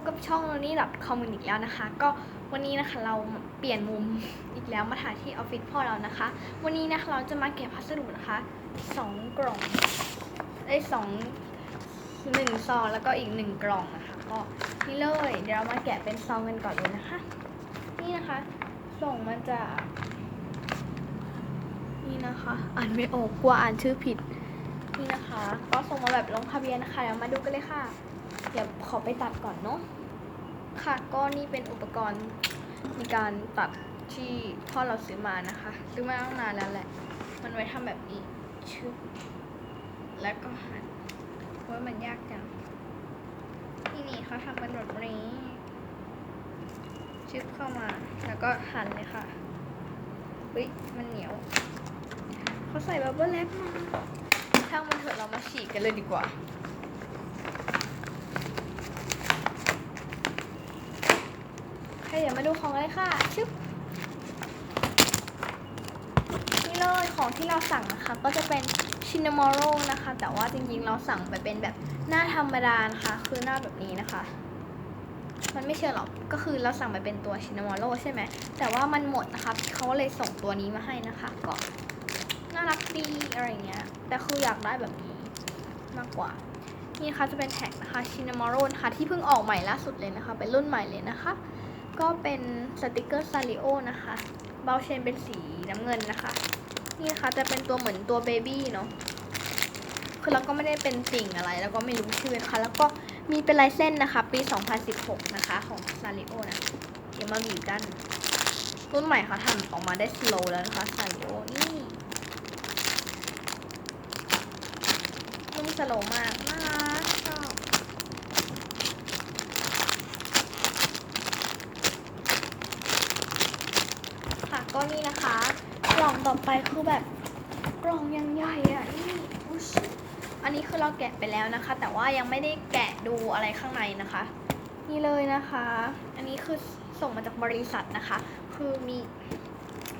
บกับช่อง n o n y c o m อีกแล้วนะคะ ก็วันนี้นะคะเราเปลี่ยนมุมอีกแล้วมาถ่ายที่ออฟฟิศพ่อเรานะคะ วันนี้นะคะเราจะมาแกะพัสดุนะคะสองกล่องได้สองหนึ่งซองแล้วก็อีกหนึ่งกล่องนะคะก็นี่เลยเดี๋ยวเรามาแกะเป็นซองกันก่อนเลยนะคะ นี่นะคะ ส่งมาจากนี่นะคะ อ่านไม่ออกกลัวอ่านชื่อผิดนี่นะคะ ก็ส่งมาแบบลงทะเบียนนะคะเดี๋ยวมาดูกันเลยค่ะ เดี๋ยวขอไปตัดก่อนเนาะค่ะก็นี่เป็นอุปกรณ์ในการตัดที่พ่อเราซื้อมานะคะ ซื้อมาตั้งนานแล้วแหละ มันไว้ทำแบบนี้ชึบแล้วก็หันว่ามันยากจังนี่นี่เขาทำเป็นแบบนี้ชึบเข้ามา แล้วก็หันเลยค่ะเฮ้ยมันเหนียวเขาใส่บับเบิ้ลแรปมาช่างมันเถอะเรามาฉีกกันเลยดีกว่า ใคร เดี๋ยวมาดูของเลยค่ะชึบนี่เลยของที่เราสั่งนะคะ ก็จะเป็นชิน a มอโรนะคะ แต่ว่าจริงๆเราสั่งไปเป็นแบบหน้าธรรมดานะคะคือหน้าแบบนี้นะคะ มันไม่เชื่อหรอกก็คือเราสั่งไปเป็นตัวชิน a มอโรใช่ไหมแต่ว่ามันหมดนะคะเขาเลยส่งตัวนี้มาให้นะคะก็น่ารักดีอะไรเงี้ยแต่คืออยากได้แบบนี้มากกว่า นี่นะคะจะเป็นแท็กนะคะชิน a มอโรนะคะที่เพิ่งออกใหม่ล่าสุดเลยนะคะ เป็นรุ่นใหม่เลยนะคะ ก็เป็นสติกเกอร์ซาริโอนะคะเบลเชนเป็นสีน้ำเงินนะคะ นี่นะคะจะเป็นตัวเหมือนตัวเบบี้เนาะคือเราก็ไม่ได้เป็นติ่งอะไร แล้วก็ไม่รู้ชื่อนะคะแล้วก็มีเป็นลายเส้นนะคะ ปี 2016 นะคะ ของซาริโอนะเดี๋ยวมาบีบกันรุ่นใหม่เขาทำออกมาได้สโลว์แล้วนะคะซาริโอนี่รุ่นสโลว์มากน่ารักชอบ ค่ะ ก็นี่นะคะกล่องต่อไปคือแบบกล่องยังใหญ่อะนี่อุ๊ยอันนี้คือเราแกะไปแล้วนะคะ แต่ว่ายังไม่ได้แกะดูอะไรข้างในนะคะ นี่เลยนะคะ อันนี้คือส่งมาจากบริษัทนะคะ คือมี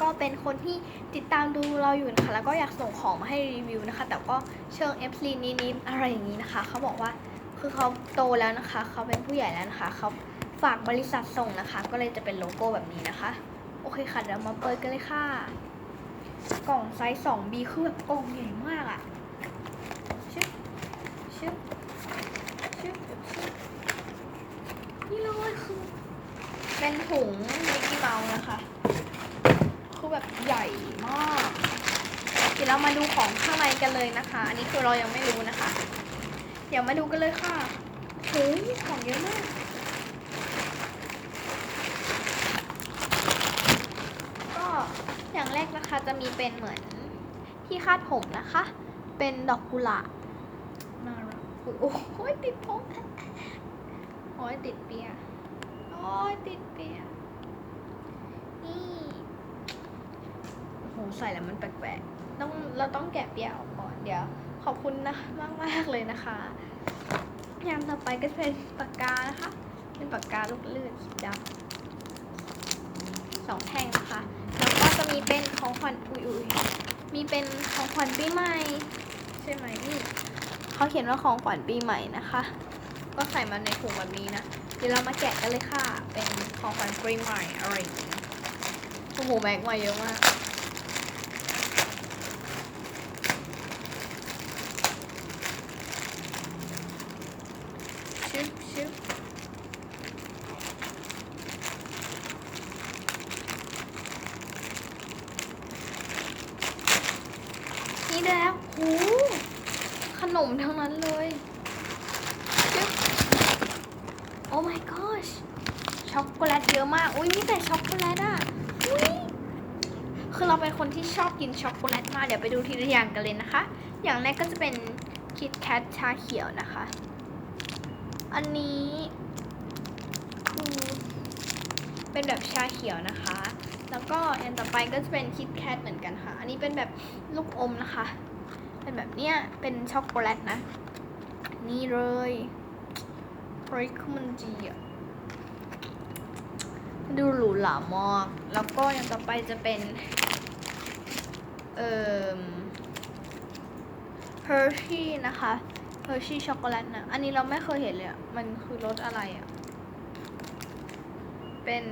ก็เป็นคนที่ติดตามดูเราอยู่นะคะแล้วก็อยากส่งของมาให้รีวิวนะคะ แต่ก็เชิง f อนิดๆอะไรอย่างนี้นะคะเขาบอกว่าคือเขาโตแล้วนะคะ เขาเป็นผู้ใหญ่แล้วนะคะเขาฝากบริษัทส่งนะคะ ก็เลยจะเป็นโลโก้แบบนี้นะคะ โอเคค่ะ เดี๋ยวมาเปิดกันเลยค่ะ กล่องไซส์ 2B คือแบบกล่องใหญ่มากอะชึบชึบชึบชึบนี่เลยคือ เป็นถุงมิกกี้เมาส์นะคะ คือแบบใหญ่มากเดี๋ยวเรามาดูของข้างในกันเลยนะคะ อันนี้คือเรายังไม่รู้นะคะ เดี๋ยวมาดูกันเลยค่ะโอ้ยของเยอะมาก อย่างแรกนะคะจะมีเป็นเหมือนที่คาดผมนะคะ เป็นดอกกุหลาบน่ารักโอ้ยติดผมโอ้ยติดเปียโอ้ยติดเปียนี่โหใส่แล้วมันแปลกๆต้องเราต้องแกะเปียออกก่อนเดี๋ยว ขอบคุณนะมากมากๆเลยนะคะอย่างต่อไปก็เป็นปากกานะคะ เป็นปากกาลูกเลื่นสีดำ สองแท่งนะคะ แล้วก็จะ มีเป็นของขวัญอุยอุยมีเป็นของขวัญปีใหม่ ใช่ไหมนี่เขาเขียนว่าของขวัญปีใหม่นะคะ ก็ใส่มาในถุงแบบนี้นะ เดี๋ยวเรามาแกะกันเลยค่ะ เป็นของขวัญปีใหม่อะไรอย่างนี้โอ้โหแม็กมาเยอะมากชึบชึบ นี่ได้แล้วโหขนมทั้งนั้นเลยจึ๊บโอ้ my gosh ช็อกโกแลตเยอะมาก อุ้ยมีแต่ช็อกโกแลตอะอุ้ยคือเราเป็นคนที่ชอบกินช็อกโกแลตมาก เดี๋ยวไปดูทีละอย่างกันเลยนะคะ อย่างแรกก็จะเป็นคิดแคทชาเขียวนะคะ อันนี้คือเป็นแบบชาเขียวนะคะ แล้วก็อันต่อไปก็จะเป็นคิดแคทเหมือนกันค่ะ อันนี้เป็นแบบลูกอมนะคะ เป็นแบบเนี้ย เป็นช็อกโกแลตนะ นี่เลยเฮ้ยคือมันดีอะ ดูหรูหรามาก แล้วก็อย่างต่อไปจะเป็น เอ่อฮอร์ชี่นะคะเฮอร์ชี่ช็อกโกแลตนะ อันนี้เราไม่เคยเห็นเลยอะมันคือรสอะไรอะเป็น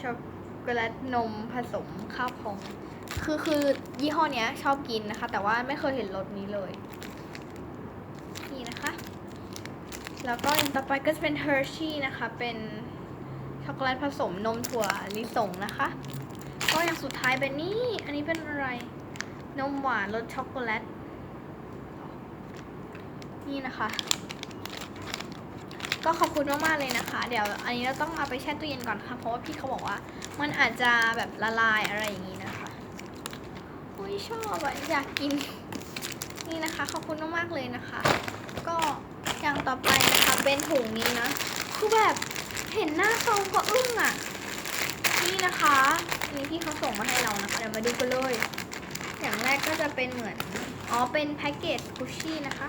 ช็อกโกแลตนมผสมข้าวพอง คือคือยี่ห้อเนี้ยชอบกินนะคะ แต่ว่าไม่เคยเห็นรสนี้เลย นี่นะคะ แล้วก็อย่างต่อไปก็จะเป็น Hershey นะคะ เป็น ช็อกโกแลตผสมนมถั่วลิสงนะคะ ก็อย่างสุดท้ายเป็นนี่ อันนี้เป็นอะไร นมหวานรสช็อกโกแลต นี่นะคะ ก็ขอบคุณมากๆเลยนะคะ เดี๋ยวอันนี้เราต้องเอาไปแช่ตู้เย็นก่อนค่ะ เพราะว่าพี่เขาบอกว่า มันอาจจะแบบละลายอะไรอย่างนี้นะคะอุ้ยชอบอะอยากกิน นี่นะคะ ขอบคุณมากๆเลยนะคะ ก็อย่างต่อไปนะคะเป็นถุงนี้นะ คือแบบ เห็นหน้าซองก็อึ้งอะ นี่นะคะนี่ที่เขาส่งมาให้เรานะคะเดี๋ยวมาดูกันเลย อย่างแรกก็จะเป็นเหมือน อ๋อ เป็นแพ็กเกจคุชชี่นะคะ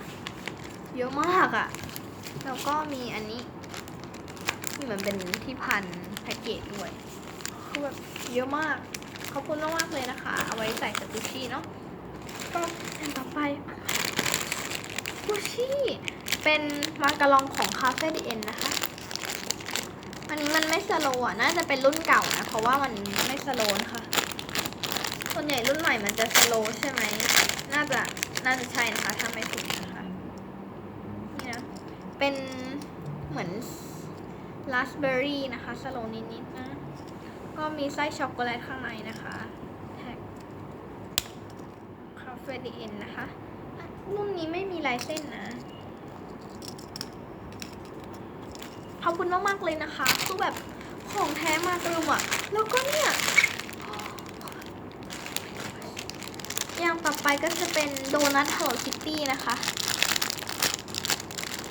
เยอะมากอะแล้วก็มีอันนี้นี่เหมือนเป็นที่พันแพ็กเกจด้วยคือแบบเยอะมาก ขอบคุณมากๆเลยนะคะ เอาไว้ใส่กับคุชชี่เนาะก็อันต่อไปคุชชี่ เป็นมาการองของคาเฟ่ดีเอ็นนะคะ อันนี้มันไม่สโลว์อะ น่าจะเป็นรุ่นเก่านะ เพราะว่ามันไม่สโลว์นะคะส่วนใหญ่รุ่นใหม่มันจะสโลว์ใช่ไหม น่าจะ น่าจะใช่นะคะ ถ้าไม่ผิดนะคะ นี่นะ เป็นเหมือนราสเบอร์รี่นะคะสโลว์นิดๆนะ ก็มีไส้ช็อกโกแลตข้างในนะคะแท็กคาเฟ่ดีเอ็นนะคะรุ่นนี้ไม่มีลายเส้นนะ ขอบคุณมากๆเลยนะคะคือแบบของแท้มากเลยอะแล้วก็เนี่ยอย่างต่อไปก็จะเป็นโดนัทเฮลคิตตี้นะคะ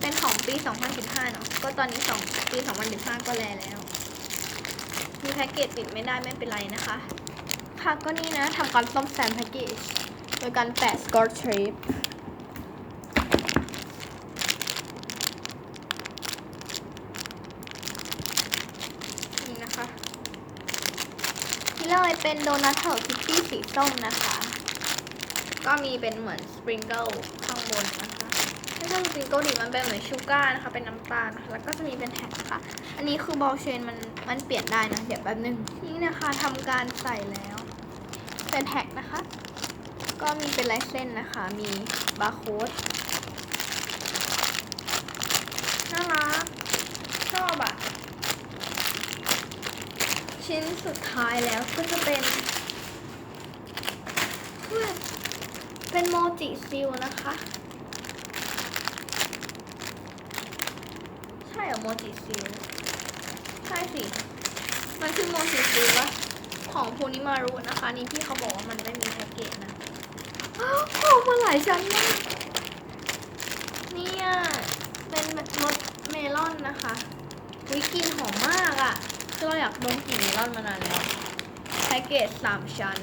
เป็นของปี 2015 เนาะ ก็ตอนนี้สองปี 2015 ก็แลแล้ว มีแพ็กเกจปิดไม่ได้ไม่เป็นไรนะคะ ค่ะก็นี่นะทำการซ่อมแซมแพ็กเกจโดยการแปะสกอตเทรปนี่นะคะ ที่เล ยเป็นโดนัทเทิลคิตตี้สีส้มนะคะ ก็มีเป็นเหมือนสปริงเกิลข้างบนนะคะไม่ใช่สปริงเกิลดิมันเป็นเหมือนชูการ์นะคะเป็นน้ำตาลนะคะแล้วก็จะมีเป็นแท็กค่ะ อันนี้คือบอลเชนมันมันเปลี่ยนได้นะ เดี๋ยวแป๊บนึงนี่นะคะทำการใส่แล้วเป็นแท็กนะคะ ก็มีเป็นลายเส้นนะคะ มีบาร์โค้ดน่ารักชอบอะ ชิ้นสุดท้ายแล้วก็จะเป็นเฮ้ยเป็นโมจิซิลนะคะ ใช่เหรอโมจิซิลใช่สิ มันคือโมจิซิลวะของพูนิมารุนะคะ นี่พี่เขาบอกว่ามันไม่มีแพ็กเกจนะอาวออกมาหลายชั้นมากเนี่ยเป็นรสเมลอนนะคะวิกลิ่นหอมมากอะ่ะ คือเราอยากดมกลิ่นเมลอนมานานแล้วแพ็กเกจสามชั้น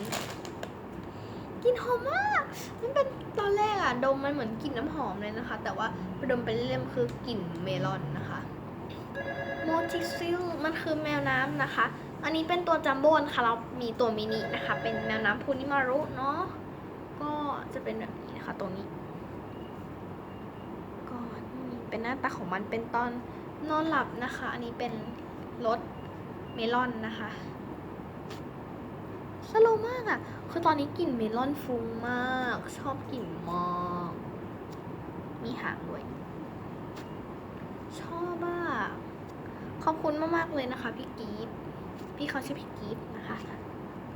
กลิ่นหอมมากมันเป็นตอนแรกอะดมมันเหมือนกลิ่นน้ำหอมเลยนะคะ แต่ว่าพอดมไปเรื่อยๆมันคือกลิ่นเมลอนนะคะโมจิซิลมันคือแมวน้ำนะคะ อันนี้เป็นตัวจัมโบ้นะคะเรามีตัวมินินะคะ เป็นแมวน้ำพูนิมารุเนาะก็จะเป็นแบบนี้นะคะตัวนี้ก็นี่เป็นหน้าตาของมันเป็นตอนนอนหลับนะคะ อันนี้เป็นรส เมลอนนะคะสโลมากอะ่ะ คือตอนนี้กลิ่นเมลอนฟุ้งมาก ชอบกลิ่นมากมีหางด้วย ชอบอะขอบคุณมากๆเลยนะคะพี่กีฟพี่เขาชื่อพี่กีฟนะคะ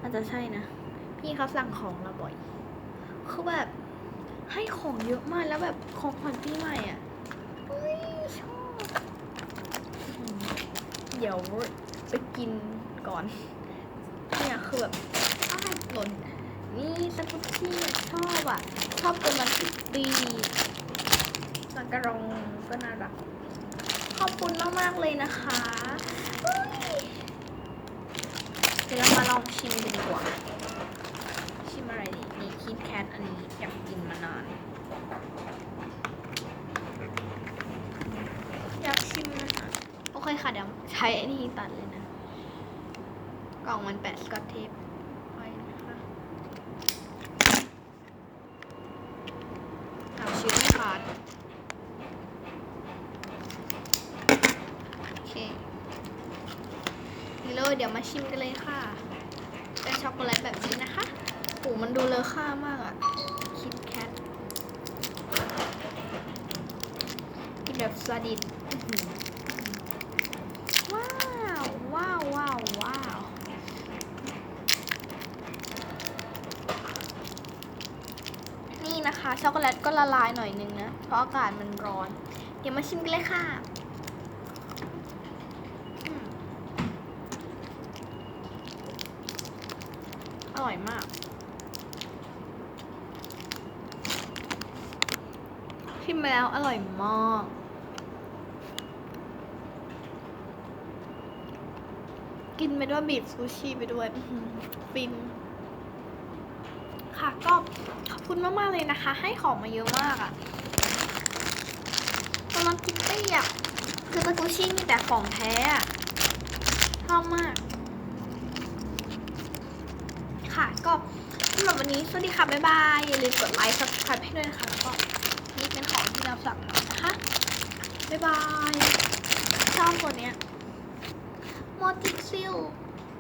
อาจจะใช่นะ พี่เขาสั่งของเราบ่อย คือแบบให้ของเยอะมากแล้วแบบของขวัญปีใหม่อะ เฮ้ยชอบ เดี๋ยว ไปกินก่อน เนี่ยคือแบบอ้าวหล่น นี่สกุตชี่ชอบอะ ชอบตัวมันติดปีมักกะรองก็น่ารัก ขอบคุณมาก ๆ เลยนะคะเดี๋ยวเรามาลองชิมดูดีกว่า ชิมอะไรดีมีคิดแคทอันนี้อยากกินมานานอยากชิมนะคะโอเคค่ะเดี๋ยวใช้อ้นี่ตัดเลยนะ กล่องมันแปะสกอตเทปไว้นะคะเอาชิ้นไม่ขาดโอเคนี่เลยเดี๋ยวมาชิมกันเลยค่ะ เป็นช็อกโกแลตแบบนี้นะคะโอ้มันดูเลอค่ามากอะคิดแคทกินแบบสดิดอื้อหือว้าว ว้าว ว้าว ว้าว นี่นะคะ ช็อกโกแลตก็ละลายหน่อยนึงนะ เพราะอากาศมันร้อน เดี๋ยวมาชิมกันเลยค่ะอร่อยมาก ชิมไปแล้วอร่อยมากกินไปด้วยบีบซูชิไปด้วยฟิน ค่ะ ก็ขอบคุณมากๆเลยนะคะ ให้ของมาเยอะมากอะตอนนั้นคิตตี้อะคือตะกุชิมีแต่ของแท้อะชอบมาก ค่ะก็สำหรับวันนี้สวัสดีค่ะ บ๊ายบาย อย่าลืมกดไลค์ subscribe ให้ด้วยนะคะ แล้วก็นี่เป็นของที่เราสั่งนะคะ บ๊ายบาย ชอบตัวเนี้ยโมจิซิล